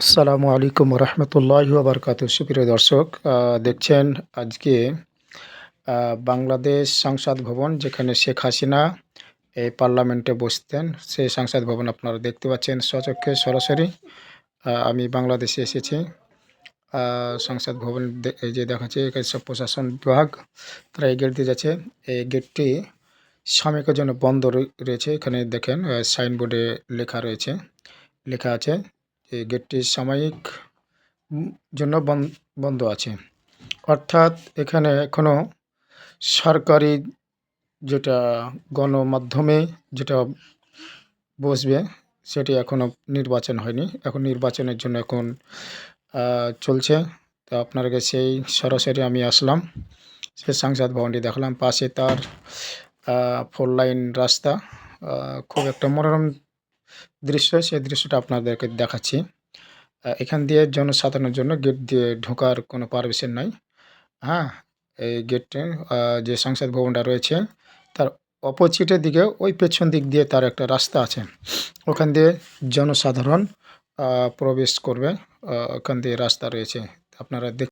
আসসালামু আলাইকুম রহমতুল্লাহ বারকাত সুপ্রিয় দর্শক দেখছেন আজকে বাংলাদেশ সংসদ ভবন যেখানে শেখ হাসিনা এই পার্লামেন্টে বসতেন। সেই সংসদ ভবন আপনারা দেখতে পাচ্ছেন স্বচক্ষে সরাসরি। আমি বাংলাদেশে এসেছি। সংসদ ভবন এই যে দেখাচ্ছে, এখানে সব প্রশাসন বিভাগ, তারা এই গেট দিয়ে যাচ্ছে এই গেটটি সাময়িকের জন্য বন্ধ রয়ে- রয়েছে। এখানে দেখেন সাইনবোর্ডে লেখা রয়েছে। লেখা আছে এই গেটটি সাময়িক জন্য বন- বন্ধ আছে। অর্থাৎ এখানে এখনও সরকারি যেটা গণমাধ্যমে যেটা বসবে, সেটি এখনও নির্বাচন হয়নি। এখন নির্বাচনের জন্য এখন চলছে। তো আপনাকে সেই সরাসরি আমি আসলাম সে সাংসদ ভবনটি দেখলাম। পাশে তার ফোর লাইন রাস্তা খুব একটা মনোরম দৃশ্য, সেই দৃশ্যটা আপনাদেরকে দেখাচ্ছি। এখান দিয়ে জনসাধারণের জন্য গেট দিয়ে ঢোকার কোনো পারমিশন নাই। হ্যাঁ এই গেটে যে সংসদ ভবনটা রয়েছে, তার অপোজিটের দিকে, ওই পেছন দিক দিয়ে তার একটা রাস্তা আছে। ওখান দিয়ে জনসাধারণ প্রবেশ করবে ওখান দিয়ে রাস্তা রয়েছে। আপনারা দেখ